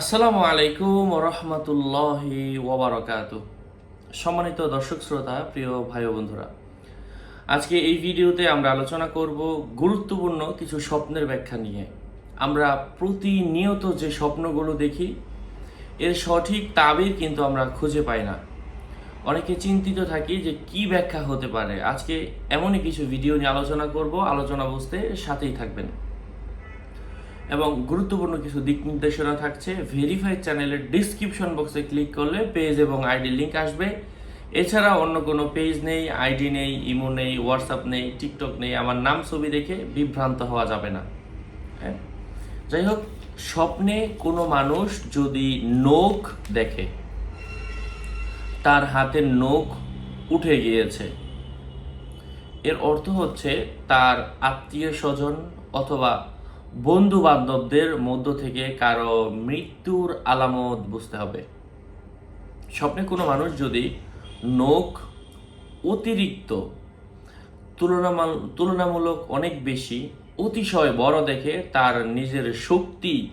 আসসালামু আলাইকুম রহমতুল্লাহি ওবরাকাত সম্মানিত দর্শক শ্রোতা, প্রিয় ভাই বন্ধুরা, আজকে এই ভিডিওতে আমরা আলোচনা করব গুরুত্বপূর্ণ কিছু স্বপ্নের ব্যাখ্যা নিয়ে। আমরা প্রতিনিয়ত যে স্বপ্নগুলো দেখি, এর সঠিক তাবির কিন্তু আমরা খুঁজে পাই না। অনেকে চিন্তিত থাকি যে কি ব্যাখ্যা হতে পারে। আজকে এমনই কিছু ভিডিও নিয়ে আলোচনা করব, আলোচনা বুঝতে সাথেই থাকবেন। এবং গুরুত্বপূর্ণ কিছু দিক নির্দেশনা থাকছে। ভেরিফাইড চ্যানেলের ডিসক্রিপশন বক্সে ক্লিক করলে পেজ এবং আইডি লিঙ্ক আসবে। এছাড়া অন্য কোনো পেজ নেই আইডি নেই ইমো নেই হোয়াটসঅ্যাপ নেই টিকটক নেই, আমার নাম, ছবি দেখে বিভ্রান্ত হওয়া যাবে না। হ্যাঁ? যাই হোক, স্বপ্নে কোনো মানুষ যদি নখ দেখে, তার হাতের নখ উঠে গিয়েছে। এর অর্থ হচ্ছে তার আত্মীয় স্বজন অথবা বন্ধু বান্ধবদের মধ্য থেকে কারও মৃত্যুর আলামত বুঝতে হবে। স্বপ্নে কোনো মানুষ যদি নখ অতিরিক্ত তুলনামাল তুলনামূলক অনেক বেশি অতিশয় বড় দেখে তার নিজের শক্তি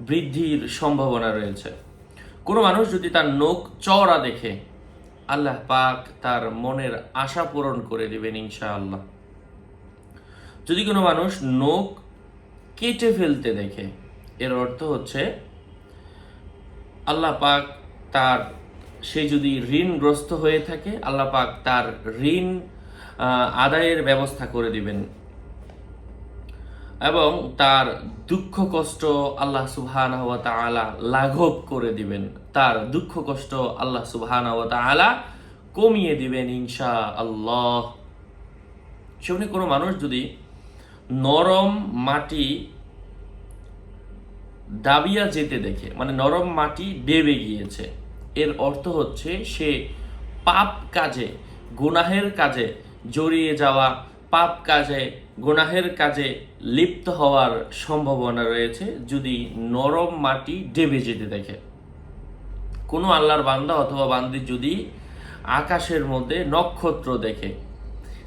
বৃদ্ধির সম্ভাবনা রয়েছে। কোনো মানুষ যদি তার নখ চওড়া দেখে, আল্লাহ পাক তার মনের আশা পূরণ করে দেবেন ইনশাআল্লাহ। যদি কোনো মানুষ নখ কেটে ফেলতে দেখে। এর অর্থ হচ্ছে, আল্লাহ পাক তার, সে যদি ঋণগ্রস্ত হয়ে থাকে, আল্লাহ পাক তার ঋণ আদায়ের ব্যবস্থা করে দিবেন। এবং তার দুঃখ কষ্ট আল্লাহ সুবহানাহু ওয়া তাআলা লাঘব করে দিবেন। তার দুঃখ কষ্ট আল্লাহ সুবহানাহু ওয়া তাআলা কমিয়ে দিবেন ইনশা আল্লাহ সেমনি কোনো মানুষ যদি নরম মাটি দাবিয়া যেতে দেখে মানে নরম মাটি দেবে গিয়েছে। এর অর্থ হচ্ছে সে পাপ কাজে, গুনাহের কাজে জড়িয়ে যাওয়া, পাপ কাজে, গুনাহের কাজে লিপ্ত হওয়ার সম্ভাবনা রয়েছে যদি নরম মাটি ডেবে যেতে দেখে। কোনো আল্লাহর বান্দা অথবা বান্দি যদি আকাশের মধ্যে নক্ষত্র দেখে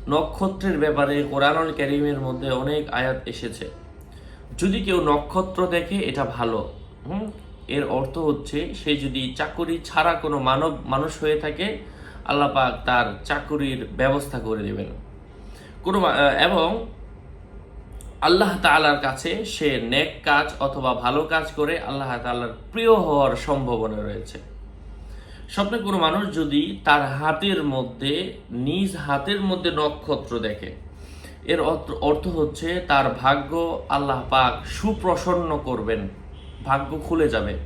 নক্ষত্রের ব্যাপারে কোরআনুল ক্যারিমের মধ্যে অনেক আয়াত এসেছে। যদি কেউ নক্ষত্র দেখে, এটা ভালো। হুম? এর অর্থ হচ্ছে, সে যদি চাকুরি ছাড়া কোনো মানব, মানুষ হয়ে থাকে, আল্লাহ পাক তার চাকুরির ব্যবস্থা করে দেবেন। কোনো এবং আল্লাহ তাআলার কাছে সে নেক কাজ অথবা ভালো কাজ করে আল্লাহ তাআলার প্রিয় হওয়ার সম্ভাবনা রয়েছে। স্বপ্নে কোনো মানুষ যদি তার হাতের মধ্যে, নিজ হাতের মধ্যে নক্ষত্র দেখে, এর অর্থ- হচ্ছে তার ভাগ্য আল্লাহ পাক সুপ্রসন্ন করবেন, ভাগ্য খুলে যাবে।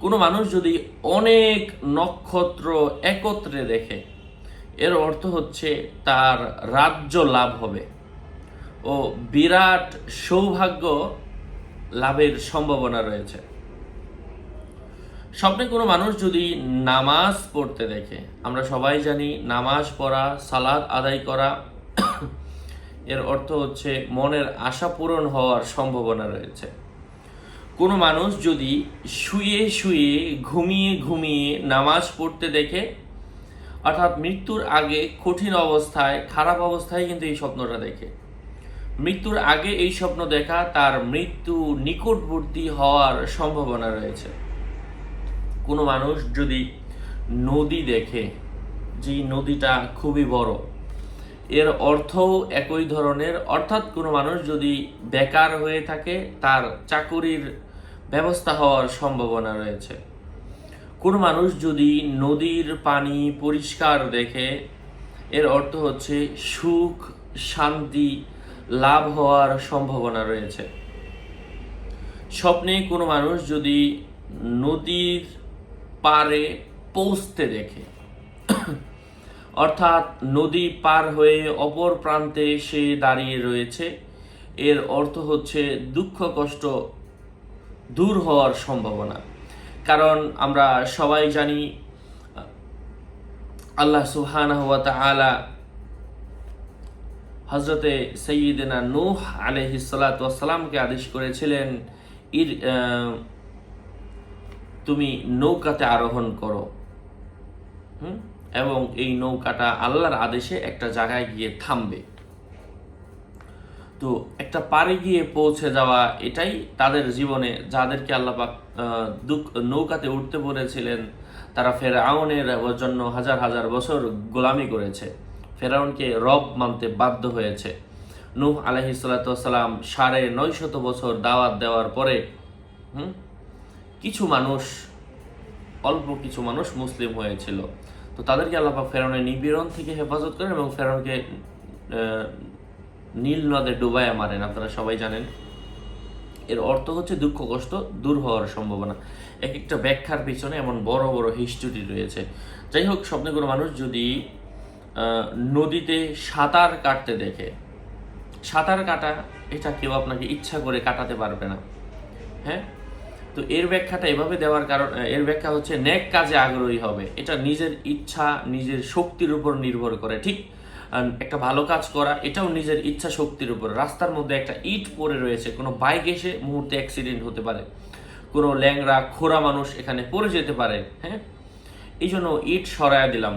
কোনো মানুষ যদি অনেক নক্ষত্র একত্রে দেখে, এর অর্থ হচ্ছে তার রাজ্য লাভ হবে ও বিরাট সৌভাগ্য লাভের সম্ভাবনা রয়েছে। স্বপ্নে কোনো মানুষ যদি নামাজ পড়তে দেখে, আমরা সবাই জানি নামাজ পড়া সালাদ আদায় করা এর অর্থ হচ্ছে মনের আশা পূরণ হওয়ার সম্ভাবনা রয়েছে। কোনো মানুষ যদি শুয়ে শুয়ে, ঘুমিয়ে ঘুমিয়ে নামাজ পড়তে দেখে, অর্থাৎ মৃত্যুর আগে কঠিন অবস্থায়, খারাপ অবস্থায় কিন্তু এই স্বপ্নটা দেখে। মৃত্যুর আগে এই স্বপ্ন দেখা তার মৃত্যু নিকটবর্তী হওয়ার সম্ভাবনা রয়েছে। কোনো মানুষ যদি নদী দেখে যে নদীটা খুবই বড়, এর অর্থও একই ধরনের, অর্থাৎ কোনো মানুষ যদি বেকার হয়ে থাকে, তার চাকুরির ব্যবস্থা হওয়ার সম্ভাবনা রয়েছে। কোনো মানুষ যদি নদীর পানি পরিষ্কার দেখে, এর অর্থ হচ্ছে সুখ, শান্তি লাভ হওয়ার সম্ভাবনা রয়েছে। স্বপ্নে কোনো মানুষ যদি নদীর পারে পৌঁছতে দেখে। অর্থাৎ নদী পার হয়ে অপর প্রান্তে সে দাঁড়িয়ে রয়েছে। এর অর্থ হচ্ছে দুঃখ কষ্ট দূর হওয়ার সম্ভাবনা। কারণ আমরা সবাই জানি, আল্লাহ সুবহানাহু ওয়া তাআলা হজরতে সৈয়দিনা নূহ আলহি সালাতামকে আদেশ করেছিলেন, ইর তুমি নৌকাতে আরোহণ করো। হুম? এবং এই নৌকাটা আল্লাহর আদেশে একটা জায়গায় গিয়ে থামবে। তো একটা পাড়ে গিয়ে পৌঁছে যাওয়া এটাই তাদের জীবনে যাদেরকে আল্লাপাক দুঃখ নৌকাতে উঠতে বলেছিলেন, তারা ফেরাউনের জন্য হাজার হাজার বছর গোলামি করেছে। ফেরাউনকে রব মানতে বাধ্য হয়েছে। নূহ আলহি সাল্লাম সাড়ে নয় শত বছর দাওয়াত দেওয়ার পরে, হুম? কিছু মানুষ অল্প কিছু মানুষ মুসলিম হয়েছিল। তো তাদেরকে আল্লাপাক ফেরাউনের নিপীড়ন থেকে হেফাজত করেন এবং ফেরাউনকে আহ, নীল নদে ডুবাইয়া মারেন। আপনারা সবাই জানেন। এর অর্থ হচ্ছে দুঃখ কষ্ট দূর হওয়ার সম্ভাবনা। এক একটা ব্যাখ্যার পিছনে এমন বড় বড় হিস্টোরি রয়েছে। যাই হোক স্বপ্নে কোনো মানুষ যদি নদীতে সাঁতার কাটতে দেখে সাঁতার কাটা এটা কেউ আপনাকে ইচ্ছা করে কাটাতে পারবে না। হ্যাঁ? তো এর ব্যাখ্যাটা এভাবে দেওয়ার কারণ এর ব্যাখ্যা হচ্ছে, নেক কাজে আগ্রহী হবে। এটা নিজের ইচ্ছা, নিজের শক্তির উপর নির্ভর করে, ঠিক? একটা ভালো কাজ করা এটাও নিজের ইচ্ছা শক্তির উপর। রাস্তার মধ্যে একটা ইট পড়ে রয়েছে, কোনো বাইক এসে মুহূর্তে অ্যাক্সিডেন্ট হতে পারে। কোনো ল্যাংরা খোরা মানুষ এখানে পড়ে যেতে পারে হ্যাঁ? এই জন্য ইট সরায়া দিলাম।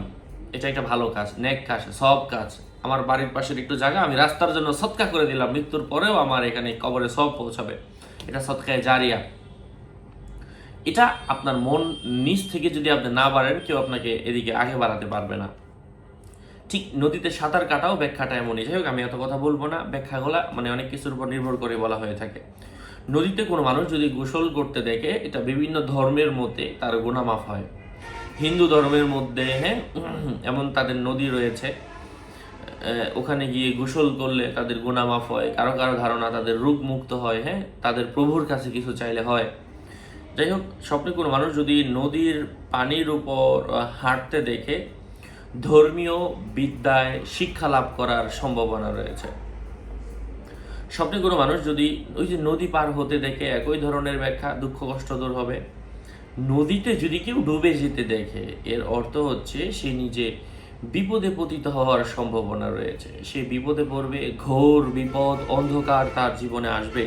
এটা একটা ভালো কাজ, নেক কাজ, সব কাজ। আমার বাড়ির পাশের একটু জায়গা, আমি রাস্তার জন্য সৎকা করে দিলাম, মৃত্যুর পরেও আমার এখানে কবরে সব পৌঁছাবে। এটা সৎকায় জারিয়া। এটা আপনার মন নিচ থেকে যদি আপনি না বাড়েন, কেউ আপনাকে এদিকে আগে বাড়াতে পারবে না। ঠিক নদীতে সাঁতার কাটাও ব্যাখ্যাটা এমনই। যাই হোক, আমি এত কথা বলব না। ব্যাখ্যাগুলা মানে অনেক কিছুর উপর নির্ভর করে বলা হয়ে থাকে। নদীতে কোনো মানুষ যদি গোসল করতে দেখে, এটা বিভিন্ন ধর্মের মধ্যে তার গুণামাফ হয়। হিন্দু ধর্মের মধ্যে হ্যাঁ এমন তাদের নদী রয়েছে ওখানে গিয়ে গোসল করলে তাদের গুণামাফ হয়। কারও কারও ধারণা তাদের রূপ মুক্ত হয় হ্যাঁ তাদের প্রভুর কাছে কিছু চাইলে হয়। যাই হোক স্বপ্নে কোনো মানুষ যদি নদীর পানির উপর হাঁটতে দেখে ধর্মীয় বিদ্যায় শিক্ষা লাভ করার সম্ভাবনা রয়েছে। স্বপ্নে কোনো মানুষ যদি ওই যে নদী পার হতে দেখে একই ধরনের ব্যাখ্যা, দুঃখ কষ্ট দূর হবে। নদীতে যদি কেউ ডুবে যেতে দেখে, এর অর্থ হচ্ছে সে নিজে বিপদে পতিত হওয়ার সম্ভাবনা রয়েছে। সে বিপদে পড়বে, ঘোর বিপদ, অন্ধকার তার জীবনে আসবে।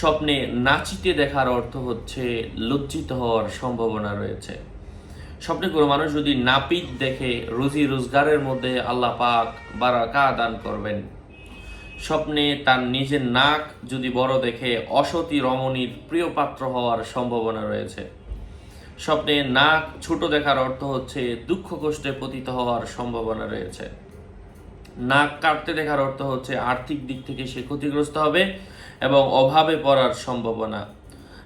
স্বপ্নে নাচিতে দেখার অর্থ হচ্ছে লজ্জিত হওয়ার সম্ভাবনা রয়েছে। স্বপ্নে কোনো মানুষ যদি নাপিত দেখে রুজি রোজগারের মধ্যে আল্লাহ পাক বারাকা দান করবেন। স্বপ্নে তার নিজের নাক যদি বড় দেখে অসতী রমণীর প্রিয় পাত্র হওয়ার সম্ভাবনা রয়েছে। স্বপ্নে নাক ছোট দেখার অর্থ হচ্ছে দুঃখ কষ্টে পতিত হওয়ার সম্ভাবনা রয়েছে। নাক কাটতে দেখার অর্থ হচ্ছে আর্থিক দিক থেকে সে ক্ষতিগ্রস্ত হবে এবং অভাবে পড়ার সম্ভাবনা।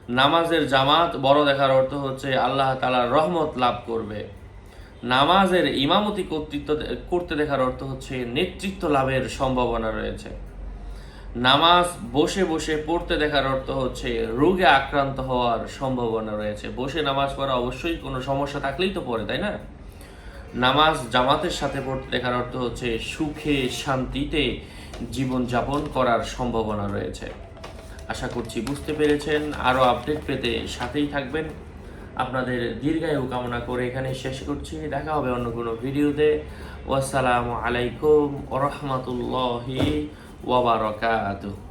নামাজের জামাত বড় দেখার অর্থ হচ্ছে আল্লাহ তালার রহমত লাভ করবে। নামাজের ইমামতি কর্তৃত্ব করতে দেখার অর্থ হচ্ছে নেতৃত্ব লাভের সম্ভাবনা রয়েছে। নামাজ বসে বসে পড়তে দেখার অর্থ হচ্ছে রোগে আক্রান্ত হওয়ার সম্ভাবনা রয়েছে। বসে নামাজ পড়া অবশ্যই কোনো সমস্যা থাকলেই তো পড়ে, তাই না? নামাজ জামাতের সাথে পড়তে দেখার অর্থ হচ্ছে সুখে, শান্তিতে জীবন যাপন করার সম্ভাবনা রয়েছে। আশা করছি বুঝতে পেরেছেন। আরও আপডেট পেতে সাথেই থাকবেন। আপনাদের দীর্ঘায়ু কামনা করে এখানে শেষ করছি। দেখা হবে অন্য কোনো ভিডিওতে। ওয়াসসালামু আলাইকুম ওরহমতুল্লাহি ওয়াবারকাতুহ